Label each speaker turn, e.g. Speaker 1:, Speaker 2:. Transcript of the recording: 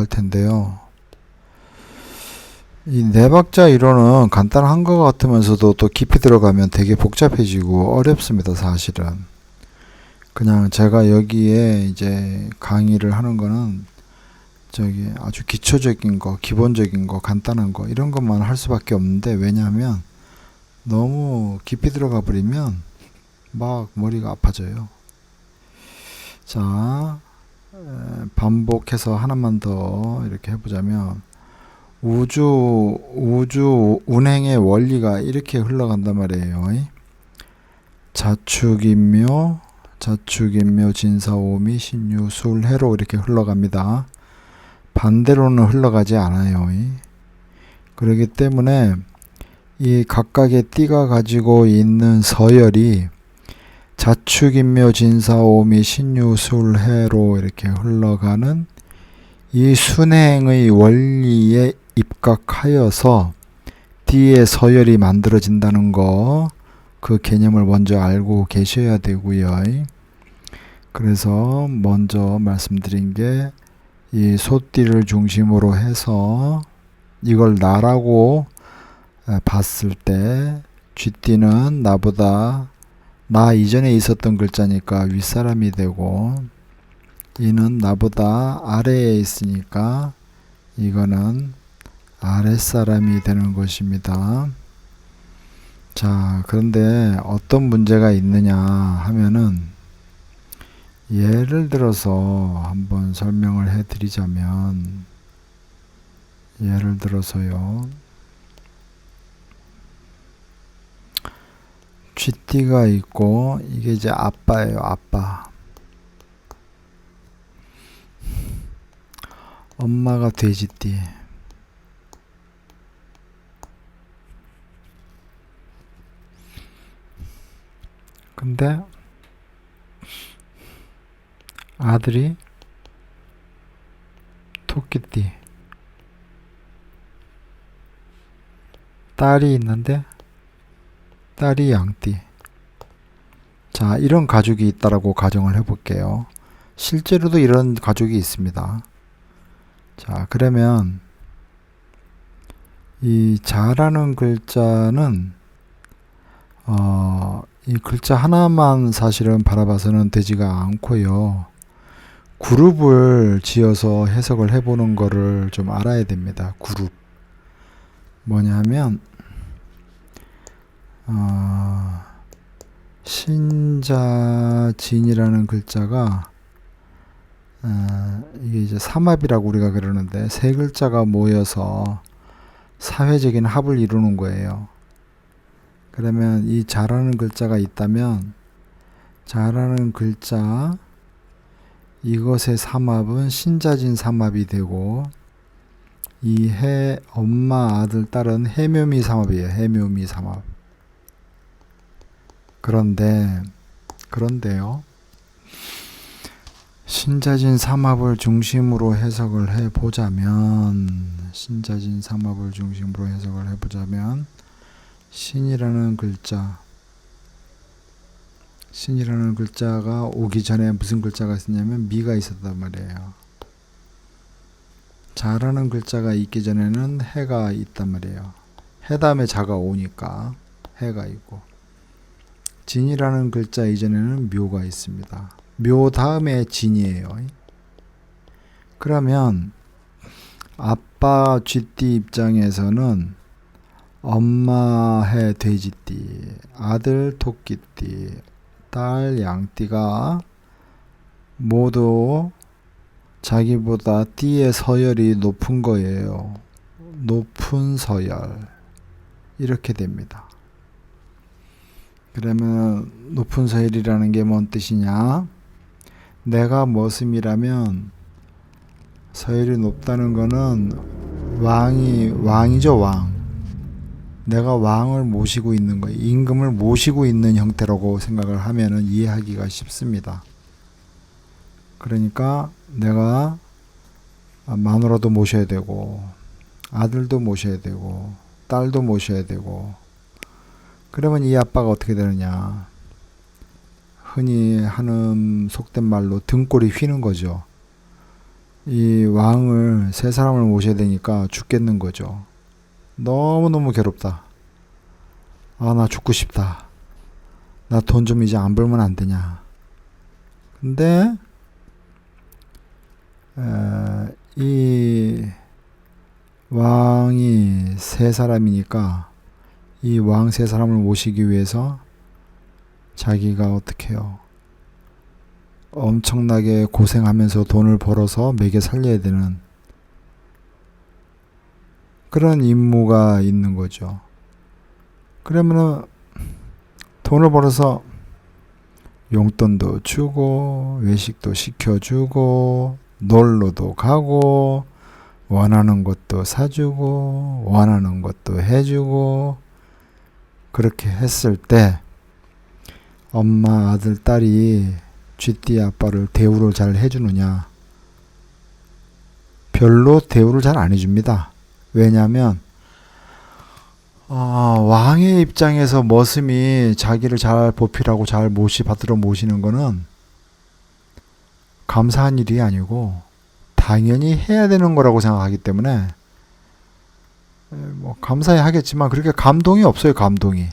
Speaker 1: 할 텐데요. 이 네 박자 이론은 간단한 것 같으면서도 또 깊이 들어가면 되게 복잡해지고 어렵습니다, 사실은. 그냥 제가 여기에 이제 강의를 하는 거는 저기 아주 기초적인 거, 기본적인 거, 간단한 거 이런 것만 할 수밖에 없는데 왜냐하면 너무 깊이 들어가 버리면 막 머리가 아파져요. 자, 에, 반복해서 하나만 더 이렇게 해보자면 우주 우주 운행의 원리가 이렇게 흘러간단 말이에요. 자축인묘, 자축인묘, 진사오미, 신유, 술해로 이렇게 흘러갑니다. 반대로는 흘러가지 않아요. 그렇기 때문에 이 각각의 띠가 가지고 있는 서열이 자축인묘 진사오미 신유술해로 이렇게 흘러가는 이 순행의 원리에 입각하여서 띠의 서열이 만들어진다는 거 그 개념을 먼저 알고 계셔야 되고요. 그래서 먼저 말씀드린 게 이 소띠를 중심으로 해서 이걸 나라고 에, 봤을 때 쥐띠는 나보다 나 이전에 있었던 글자니까 윗사람이 되고 이는 나보다 아래에 있으니까 이거는 아랫사람이 되는 것입니다. 자, 그런데 어떤 문제가 있느냐 하면은 예를 들어서 한번 설명을 해 드리자면 예를 들어서요. 쥐띠가 있고 이게 이제 아빠예요, 아빠. 엄마가 돼지띠. 근데 아들이 토끼띠. 딸이 있는데 딸이 양띠. 자, 이런 가족이 있다라고 가정을 해볼게요. 실제로도 이런 가족이 있습니다. 자, 그러면 이 자라는 글자는 어, 이 글자 하나만 사실은 바라봐서는 되지가 않고요. 그룹을 지어서 해석을 해보는 거를 좀 알아야 됩니다. 그룹. 뭐냐면, 어, 신자진이라는 글자가, 어, 이게 이제 삼합이라고 우리가 그러는데, 세 글자가 모여서 사회적인 합을 이루는 거예요. 그러면 이 자라는 글자가 있다면, 자라는 글자, 이것의 삼합은 신자진 삼합이 되고 이 해 엄마 아들 딸은 해묘미 삼합이에요. 해묘미 삼합. 그런데 그런데요. 신자진 삼합을 중심으로 해석을 해 보자면 신자진 삼합을 중심으로 해석을 해 보자면 신이라는 글자 신이라는 글자가 오기 전에 무슨 글자가 있었냐면 미가 있었단 말이에요. 자라는 글자가 있기 전에는 해가 있단 말이에요. 해 다음에 자가 오니까 해가 있고 진이라는 글자 이전에는 묘가 있습니다. 묘 다음에 진이에요. 그러면 아빠 쥐띠 입장에서는 엄마 해 돼지띠, 아들 토끼띠, 딸 양띠가 모두 자기보다 띠의 서열이 높은 거예요. 높은 서열. 이렇게 됩니다. 그러면 높은 서열이라는 게 뭔 뜻이냐? 내가 머슴이라면 서열이 높다는 거는 왕이 왕이죠, 왕. 내가 왕을 모시고 있는 거예요. 임금을 모시고 있는 형태라고 생각을 하면은 이해하기가 쉽습니다. 그러니까 내가 마누라도 모셔야 되고 아들도 모셔야 되고 딸도 모셔야 되고 그러면 이 아빠가 어떻게 되느냐? 흔히 하는 속된 말로 등골이 휘는 거죠. 이 왕을 세 사람을 모셔야 되니까 죽겠는 거죠. 너무너무 괴롭다. 아, 나 죽고 싶다. 나 돈 좀 이제 안 벌면 안 되냐. 근데, 에, 이 왕이 세 사람이니까 이 왕 세 사람을 모시기 위해서 자기가 어떻게 해요? 엄청나게 고생하면서 돈을 벌어서 먹여 살려야 되는 그런 임무가 있는 거죠. 그러면은 돈을 벌어서 용돈도 주고 외식도 시켜주고 놀러도 가고 원하는 것도 사주고 원하는 것도 해주고 그렇게 했을 때 엄마 아들 딸이 쥐띠 아빠를 대우를 잘 해주느냐? 별로 대우를 잘 안 해줍니다. 왜냐하면 어, 왕의 입장에서 머슴이 자기를 잘 보필하고 잘 모시 받들어 모시는 거는 감사한 일이 아니고 당연히 해야 되는 거라고 생각하기 때문에 에, 뭐 감사해 하겠지만 그렇게 감동이 없어요 감동이